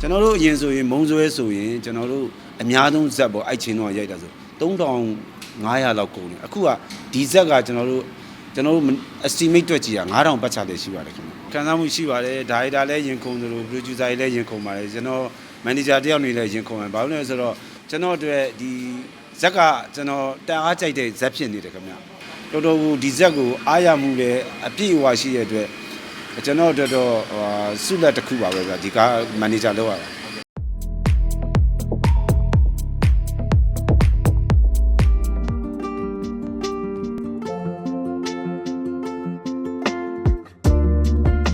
ကျွန်တော်တို့အရင်ဆိုရင်မုံဆွဲဆိုရင်ကျွန်တော်တို့အများဆုံးဇက်ပေါ့အဲ့ချင်းတော့ရိုက်တာဆို3500လောက်ကုန်တယ်အခုကဒီဇက်ကကျွန်တော်တို့ကျွန်တော်တို့ estimate တွက်ကြည့်တာ9000ပတ်ချတယ်ရှိပါတယ်ခင်ဗျခံစားမှုရှိပါတယ်ဒါရိုက်တာလည်းရင်ခုန်တယ်လို့ producer လည်းရင်ခုန်ပါတယ်ကျွန်တော် manager တယောက်နေလည်းရင်ခုန်ပါတယ်ဘာလို့လဲဆိုတော့ကျွန်တော်အတွက်ဒီဇက်ကကျွန်တော်တန်အားကြိုက်တဲ့ဇက်ဖြစ်နေတယ်ခင်ဗျတော်တော်ကိုဒီဇက်ကိုအားရမှုလည်းအပြည့်အဝရှိတဲ့အတွက် ကျွန်တော်တို့တော့ဟိုဆုလက်တစ်ခုပါပဲဗျဒီကား manager လောက်ရတာ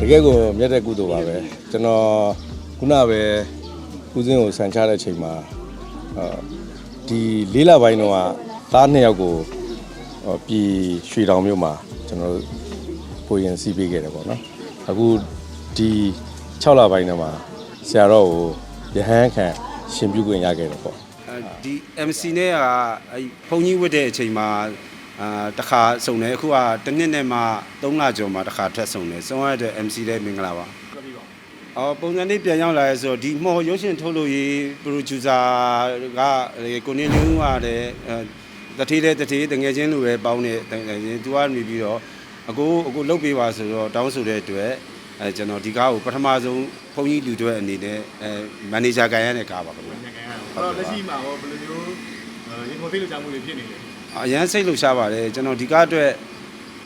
တကယ်ကိုမြတ်တဲ့ကုသိုလ်ပါပဲကျွန်တော်ခုနပဲကုစင်းကိုဆန်ချတဲ့ချိန်မှာအာဒီလေးလပိုင်းတော့သားနှစ်ယောက်ကိုဟောပြည်ရွှေတောင်မြို့မှာကျွန်တော်တို့ပိုရင်စီးပေးခဲ့တယ်ပေါ့နော် အခုဒီ6လပိုင်းတော့မှာဆရာတော်ကိုရဟန်းခံရှင်ပြုခွင့်ရခဲ့တယ်ပေါ့အဲဒီ MC နဲ့ကအဲဘုံကြီးဝတ်တဲ့အချိန်မှာအာတစ်ခါစုံတယ်အခုကတစ်နှစ်နဲ့မှ3လကျော်မှတစ်ခါထပ်စုံတယ်စုံရတဲ့ MC လည်းမင်္ဂလာပါအော်ပုံစံလေးပြန်ရောက်လာရဲဆိုတော့ဒီမော်ရုပ်ရှင်ထုတ်လို့ရေး producer ကကိုနေလင်းကလည်းအဲတတိတဲ့တတိတငယ်ချင်းလိုပဲပေါင်းနေတငယ်ချင်းသူကနေပြီးတော့ အကိုအကိုလုတ်ပေးပါဆိုတော့တောင်းဆိုတဲ့အတွက်အဲကျွန်တော်ဒီကားကိုပထမဆုံးဘုံကြီးလူတွေအနေနဲ့အဲမန်နေဂျာကန်ရတဲ့ကားပါခင်ဗျာနိုင်ငံအဲ့တော့လက်ရှိမှာရောဘယ်လိုမျိုးရေပေါ်သိလို့ကြောင်းမှုတွေဖြစ်နေလဲအရန်စိတ်လှုပ်ရှားပါတယ်ကျွန်တော်ဒီကားအတွက်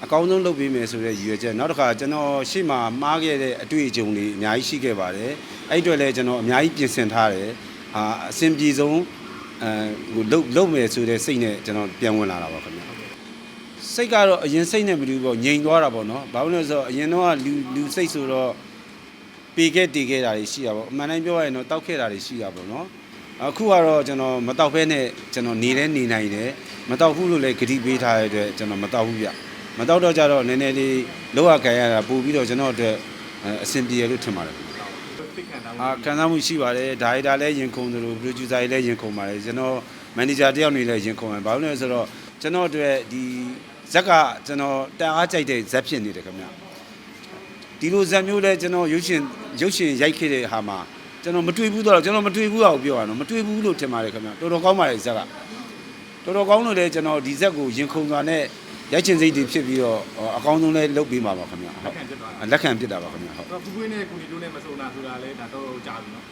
အကောင်းဆုံးလုပ်ပေးမယ်ဆိုတဲ့ရည်ရွယ်ချက်နောက်တစ်ခါကျွန်တော်ရှေ့မှာမှားခဲ့တဲ့အတွေ့အကြုံတွေအများကြီးရှိခဲ့ပါတယ်အဲ့အတွက်လည်းကျွန်တော်အများကြီးပြင်ဆင်ထားတယ်အာအဆင်ပြေဆုံးအဲဟိုလုပ်လုပ်မယ်ဆိုတဲ့စိတ်နဲ့ကျွန်တော်ပြန်ဝင်လာတာပါခင်ဗျာ စိတ်ကတော့အရင်စိတ်နဲ့မတူဘူးပေါ့ငြိမ်သွားတာပေါ့နော်ဘာလို့လဲဆိုတော့အရင်တော့လူလူစိတ်ဆိုတော့ပေခဲ့တည်ခဲ့တာတွေရှိတာပေါ့အမှန်တိုင်းပြောရရင်တော့တောက်ခဲ့တာတွေရှိတာပေါ့နော်အခုကတော့ကျွန်တော်မတောက်ဖဲနဲ့ကျွန်တော်နေလဲနေနိုင်တယ်မတောက်ဘူးလို့လည်းဂတိပေးထားတဲ့အတွက်ကျွန်တော်မတောက်ဘူးဗျမတောက်တော့ကြတော့နည်းနည်းလေးလောရခံရတာပို့ပြီးတော့ကျွန်တော်အတွက်အဲအဆင်ပြေရလို့ထင်ပါတယ်သိခံတာအာခံစားမှုရှိပါတယ်ဒါရိုက်တာလည်းရင်ခုန်တယ်လို့ producer လည်းရင်ခုန်ပါတယ်ကျွန်တော် manager တယောက်နေလည်းရင်ခုန်ပါတယ်ဘာလို့လဲဆိုတော့ကျွန်တော်အတွက်ဒီ ဇက်ကကျွန်တော်တန်အားကြိုက်တဲ့ဇက်ဖြစ်နေတယ်ခင်ဗျဒီလိုဇက်မျိုးလဲကျွန်တော်ရုပ်ရှင်ရုပ်ရှင်ရိုက်ခဲ့တဲ့ဟာမှာကျွန်တော်မတွေ့ဘူးတော့ကျွန်တော်မတွေ့ဘူးအောင်ပြောရအောင်မတွေ့ဘူးလို့ထင်ပါတယ်ခင်ဗျတော်တော်ကောင်းပါတယ်ဇက်ကတော်တော်ကောင်းလို့လည်းကျွန်တော်ဒီဇက်ကိုရင်ခုန်စွာနဲ့ရိုက်ချင်စိတ်တွေဖြစ်ပြီးတော့အကောင်းဆုံးလည်းလုပ်ပေးမှာပါခင်ဗျဟုတ်ခံဖြစ်သွားတာလက်ခံဖြစ်တာပါခင်ဗျဟုတ်တော့ကူကွေးနဲ့ကူနီတိုးနဲ့မစုံတာဆိုတာလဲဒါတော့ကြားပြီနော်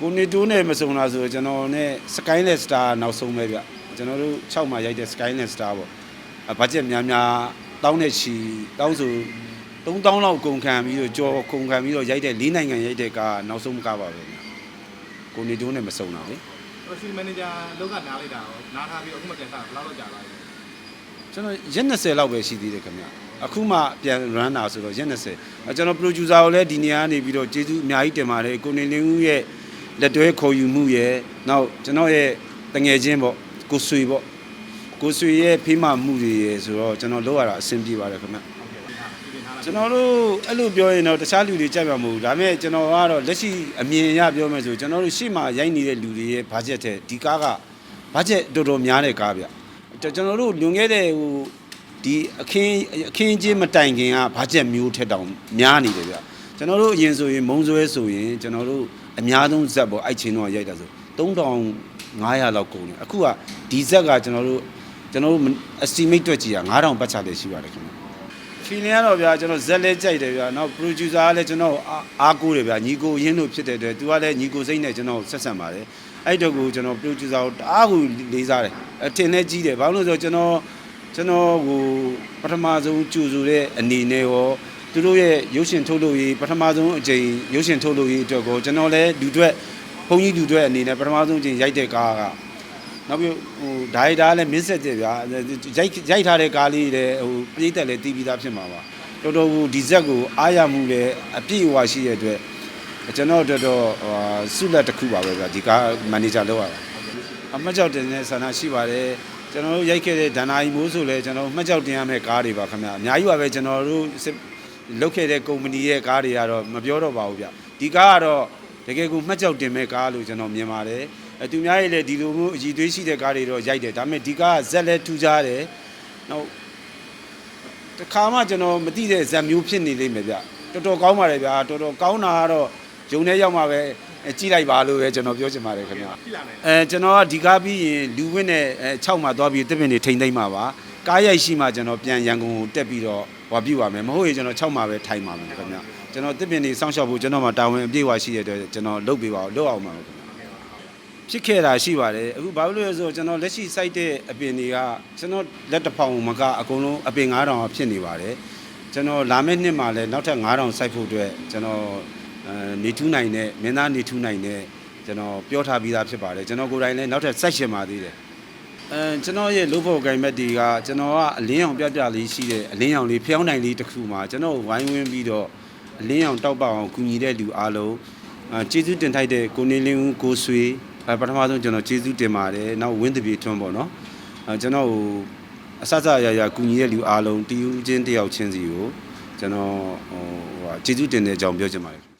ကိုနေတိုးနဲ့မစုံလားဆိုတော့ကျွန်တော်နဲ့ Skynet Star နောက်ဆုံးပဲဗျကျွန်တော်တို့6မှာရိုက်တဲ့ Skynet Star ပေါ့အ ဘတ်ဂျက်များများတောင်းတဲ့ချီတောင်းဆို3000လောက်ကုန်ခံပြီးတော့ကြော်ကုန်ခံပြီးတော့ရိုက်တဲ့၄နိုင်ငံရိုက်တဲ့ကားနောက်ဆုံးကားပါပဲဗျကိုနေတိုးနဲ့မစုံတာလေတော့စီမန်နေဂျာလောက်ကနားလိုက်တာရောနားထားပြီးတော့အခုမှပြန်စားဘယ်လောက်လောက်ကြာလာလဲကျွန်တော်ရက်20လောက်ပဲရှိသေးတယ်ခင်ဗျအခုမှပြန် run တာဆိုတော့ရက်20အဲကျွန်တော် producer ကိုလည်းဒီနေရာကနေပြီးတော့ကျေးဇူးအများကြီးတင်ပါတယ်ကိုနေလင်းဦးရဲ့လက်တွဲခေါ်ယူမှုရဲ့နောက်ကျွန်တော်ရဲ့တငယ်ချင်းပေါ့ကိုဆွေပေါ့ ကိုဆွေရဲ့ဖေးမမှုတွေရဲ့ဆိုတော့ကျွန်တော်လုပ်ရတာအဆင်ပြေပါတယ်ခင်ဗျဟုတ်ကဲ့ဒီဟာဒီတင်ထားလိုက်ကျွန်တော်တို့အဲ့လိုပြောရင်တော့တခြားလူတွေကြိုက်မှာမဟုတ်ဘူးဒါပေမဲ့ကျွန်တော်ကတော့လက်ရှိအမြင်အရပြောမယ်ဆိုကျွန်တော်တို့ရှေ့မှာရိုက်နေတဲ့လူတွေရဲ့ဘတ်ဂျက်ထဲဒီကားကဘတ်ဂျက်တော်တော်များတဲ့ကားဗျကျွန်တော်တို့လွန်ခဲ့တဲ့ဟိုဒီအခင်းအခင်းချင်းမတိုင်ခင်ကဘတ်ဂျက်မျိုးထက်တောင်များနေတယ်ဗျကျွန်တော်တို့အရင်ဆိုရင်မုံဆွဲဆိုရင်ကျွန်တော်တို့အများဆုံးဇက်ပေါ့အဲ့ချင်းတော့ရိုက်တာဆို3500လောက်ကုန်တယ်အခုကဒီဇက်ကကျွန်တော်တို့ ကျွန်တော်တို့ estimate တွက်ကြည့်တာ9000ပတ်ချတယ်ရှိပါတယ်ခင်ဗျ feeling ကတော့ဗျာကျွန်တော်ဇက်လဲကြိုက်တယ်ဗျာနောက် producer ကလည်းကျွန်တော်အားအားကိုးတယ်ဗျာညီကိုရင်းလို့ဖြစ်တဲ့အတွက်သူကလည်းညီကိုစိတ်နဲ့ကျွန်တော်ဆက်ဆံပါတယ်အဲ့တော့ကိုကျွန်တော် producer ကိုတအားကိုလေးစားတယ်အထင်နဲ့ကြီးတယ်ဘာလို့လဲဆိုတော့ကျွန်တော်ကျွန်တော်ဟိုပထမဆုံးကြိုဆိုတဲ့အနေနဲ့ရောသူတို့ရဲ့ရုပ်ရှင်ထုတ်လို့ရေးပထမဆုံးအကြိမ်ရုပ်ရှင်ထုတ်လို့ရေးအတွက်ကိုကျွန်တော်လည်းလူတွေဘုန်းကြီးလူတွေအနေနဲ့ပထမဆုံးအကြိမ်ရိုက်တဲ့ကားက နောက်ပြီးဟိုဒါရိုက်တာလည်းမင်းဆက်တယ်ဗျာရိုက်ရိုက်ထားတဲ့ကားလေးလည်းဟိုပြည်သက်လည်းတီးပြီးသားဖြစ်မှာပါတော်တော်ဟိုဒီဇက်ကိုအားရမှုလည်းအပြည့်အဝရှိတဲ့အတွက်ကျွန်တော်တော်တော်ဟိုဆုလက်တစ်ခုပါပဲဗျာဒီကားမန်နေဂျာလုပ်ရတာအမှတ်ကြောက်တင်တဲ့ဆန္ဒရှိပါတယ်ကျွန်တော်တို့ရိုက်ခဲ့တဲ့ဒဏ္ဍာရီမိုးဆိုလည်းကျွန်တော်မှတ်ကြောက်တင်ရမယ့်ကားတွေပါခင်ဗျာအများကြီးပါပဲကျွန်တော်တို့လုတ်ခဲ့တဲ့ကုမ္ပဏီရဲ့ကားတွေကတော့မပြောတော့ပါဘူးဗျဒီကားကတော့တကယ်ကိုမှတ်ကြောက်တင်မဲ့ကားလို့ကျွန်တော်မြင်ပါတယ်အဲ သူများရဲ့လည်းဒီလိုမျိုးအည်သွေးရှိတဲ့ကားတွေတော့ရိုက်တယ်ဒါပေမဲ့ဒီကားကဇက်လည်းထူးခြားတယ်နောက်တခါမှကျွန်တော်မသိတဲ့ဇက်မျိုးဖြစ်နေလိမ့်မယ်ဗျတော်တော်ကောင်းပါတယ်ဗျာတော်တော်ကောင်းတာကတော့ဂျုံထဲရောက်မှပဲအဲကြည့်လိုက်ပါလို့ပဲကျွန်တော်ပြောချင်ပါတယ်ခင်ဗျာကြည့်လာနိုင်အဲကျွန်တော်ကဒီကားပြီးရင်လူဝင်းနဲ့အဲ6မှာသွားပြီးတစ်ပင်တွေထိမ့်သိမ့်မှာပါကားရိုက်ရှိမှကျွန်တော်ပြန်ရန်ကုန်ကိုတက်ပြီးတော့ဟောပြပါမယ်မဟုတ်ရင်ကျွန်တော်6မှာပဲထိုင်ပါမယ်ခင်ဗျာကျွန်တော်တစ်ပင်တွေစောင့်ရှောက်ဖို့ကျွန်တော်မှာတာဝန်အပြည့်အဝရှိတဲ့အတွက်ကျွန်တော်လုပ်ပေးပါအောင်လုပ်အောင်ပါမယ်ခင်ဗျာ ဖြစ်ခဲ့တာရှိပါတယ်အခုဘာလို့လဲဆိုတော့ကျွန်တော်လက်ရှိ site တဲ့အပင်တွေကကျွန်တော်လက်တစ်ဖောင်မကအကုန်လုံးအပင်9000ဖြစ်နေပါတယ်ကျွန်တော်လာမယ့်နှစ်မှာလည်းနောက်ထပ်9000 site ဖို့အတွက်ကျွန်တော်အဲနေထူးနိုင်တဲ့မင်းသားနေထူးနိုင်တဲ့ကျွန်တော်ပြောထားပြီးသားဖြစ်ပါတယ်ကျွန်တော်ကိုယ်တိုင်လည်းနောက်ထပ်စိုက်ရှင်ပါသေးတယ်အဲကျွန်တော်ရဲ့လို့ဖို့ဂိုင်မက်တွေကကျွန်တော်ကအလင်းအောင်ပြပြလေးရှိတဲ့အလင်းအောင်လေးဖျောင်းနိုင်လေးတစ်ခုမှာကျွန်တော်ဝိုင်းဝန်းပြီးတော့အလင်းအောင်တောက်ပအောင်ကူညီတဲ့လူအားလုံးအဲကျေးဇူးတင်ထိုက်တဲ့ကိုနေလင်းဦးကိုဆွေ အဲပထမဆုံးကျွန်တော်ကျေးဇူးတင်ပါတယ်နောက်ဝင်းတပြေထွန်းပေါ့နော်အဲကျွန်တော်ဟိုအဆအဆရရကူညီတဲ့လူအားလုံးတည်ယူချင်းတယောက်ချင်းစီကိုကျွန်တော်ဟိုဟိုဟာကျေးဇူးတင်တဲ့အကြောင်းပြောချင်ပါတယ်